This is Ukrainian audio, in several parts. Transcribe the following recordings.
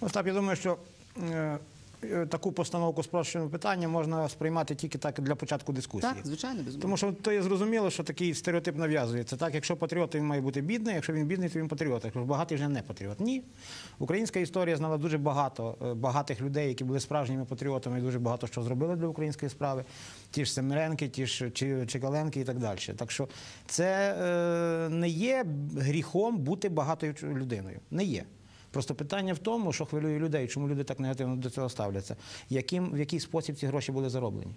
Остап, я думаю, що е, е, таку постановку спрощеного питання можна сприймати тільки так для початку дискусії. Так, звичайно, безумовно. Тому що то є зрозуміло, що такий стереотип нав'язується. Так, якщо патріот, то він має бути бідний, якщо він бідний, то він патріот. Якщо багатий вже не патріот. Ні. Українська історія знала дуже багато е, багатих людей, які були справжніми патріотами і дуже багато що зробили для української справи. Ті ж Семеренки, ті ж Чекаленки і так далі. Так що це е, не є гріхом бути багатою людиною. Не є. Просто питання в тому, що хвилює людей, чому люди так негативно до цього ставляться. Яким, в який спосіб ці гроші були зароблені?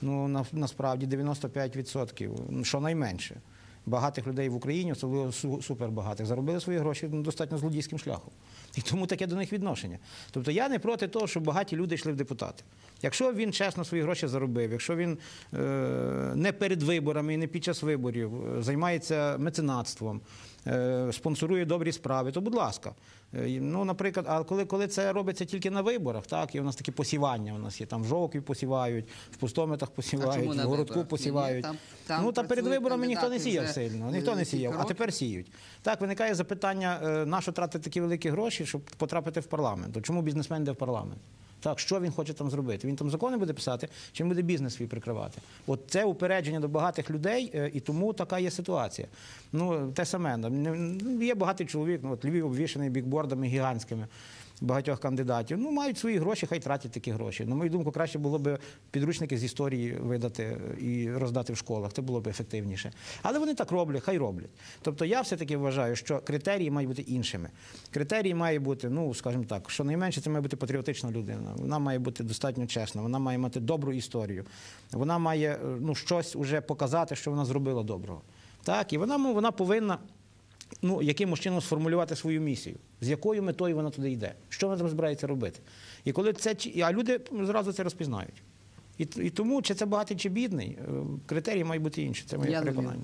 Ну, на, насправді 95%, щонайменше. Багатих людей в Україні, особливо супербагатих, заробили свої гроші достатньо злодійським шляхом. І тому таке до них відношення. Тобто я не проти того, щоб багаті люди йшли в депутати. Якщо він чесно свої гроші заробив, якщо він е, не перед виборами і не під час виборів е, займається меценатством, е, спонсорує добрі справи, то будь ласка. Е, Ну, наприклад, а коли, коли це робиться тільки на виборах, так, і у нас такі посівання, у нас є там в жовкві посівають, в пустометах посівають, в городку виборах? посівають. Ні, ні, там- там ну, та перед виборами ніхто не сіяв сильно, ніхто не сіяв, а тепер сіють. Так, виникає запитання, е, на що тратити такі великі гроші, щоб потрапити в парламент. Чому бізнесмен йде в парламент? Так, що він хоче там зробити? Він там закони буде писати, чи він буде бізнес свій прикривати? От це упередження до багатих людей, е, і тому така є ситуація. Ну, те саме. ну, Є багатий чоловік, ну, от Львів обвішаний бікбордами гігантськими багатьох кандидатів. Ну, мають свої гроші, хай тратять такі гроші. На мою думку, краще було б підручники з історії видати і роздати в школах. Це було б ефективніше. Але вони так роблять, хай роблять. Тобто я все-таки вважаю, що критерії мають бути іншими. Критерії має бути, ну, скажімо так, що найменше це має бути патріотична людина. Вона має бути достатньо чесна, вона має мати добру історію. Вона має е, ну, щось уже показати, що вона зробила доброго. Так, і вона, вона повинна ну, якимось чином сформулювати свою місію, з якою метою вона туди йде, що вона там збирається робити. І коли це а люди зразу це розпізнають. І, і тому, чи це багатий, чи бідний, е, критерії мають бути інші. Це моє Я переконання.